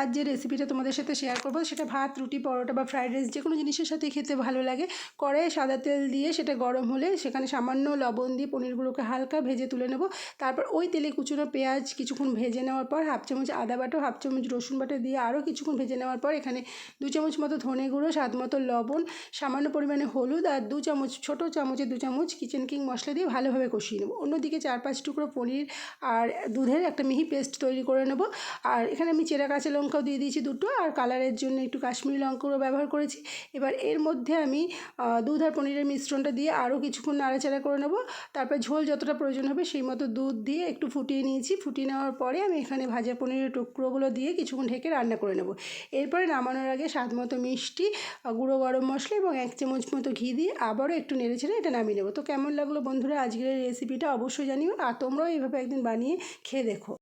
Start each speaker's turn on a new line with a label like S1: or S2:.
S1: আজ যে রেসিপিটা তোমাদের সাথে শেয়ার করব, সেটা ভাত, রুটি, পরোটা বা ফ্রাইড রাইস যে কোনো জিনিসের সাথে খেতে ভালো লাগে। কড়াইয়ে সাদা তেল দিয়ে সেটা গরম হলে সেখানে সামান্য লবণ দিয়ে পনিরগুলোকে হালকা ভেজে তুলে নেব। তারপর ওই তেলে কুচুনো পেঁয়াজ কিছুক্ষণ ভেজে নেওয়ার পর হাফ চামচ আদা বাটো হাফ চামচ রসুন বাটা দিয়ে আরও কিছুক্ষণ ভেজে নেওয়ার পর এখানে দু চামচ মতো ধনে গুঁড়ো, স্বাদ মতো লবণ, সামান্য পরিমাণে হলুদ আর দু চামচ, ছোটো চামচে দু চামচ কিচেন কিং মশলা দিয়ে ভালোভাবে কষিয়ে নেব। অন্যদিকে চার পাঁচ টুকরো পনির আর দুধের একটা মিহি পেস্ট তৈরি করে নেব। আর এখানে আমি চেরা কাঁচা লঙ্কাও দিয়ে দিয়েছি দুটো, আর কালারের জন্য একটু কাশ্মীরি লঙ্কারও ব্যবহার করেছি। এবার এর মধ্যে আমি দুধ আর পনিরের মিশ্রণটা দিয়ে আরও কিছুক্ষণ নাড়াচাড়া করে নেব। তারপর ঝোল যতটা প্রয়োজন হবে সেই মতো দুধ দিয়ে একটু ফুটিয়ে নিয়েছি। ফুটিয়ে নেওয়ার পরে আমি এখানে ভাজা পনিরের টুকরোগুলো দিয়ে কিছুক্ষণ ঢেকে রান্না করে নেব। এরপরে নামানোর আগে স্বাদ মতো মিষ্টি গুঁড়ো গরম মশলা এবং এক চামচ মতো ঘি দিয়ে আবারও একটু নেড়ে ছেড়ে এটা নামিয়ে নেব। তো কেমন লাগল বন্ধুরা আজকের রেসিপিটা অবশ্যই জানিও, আর তোমরাও এইভাবে একদিন বানিয়ে খেয়ে দেখো।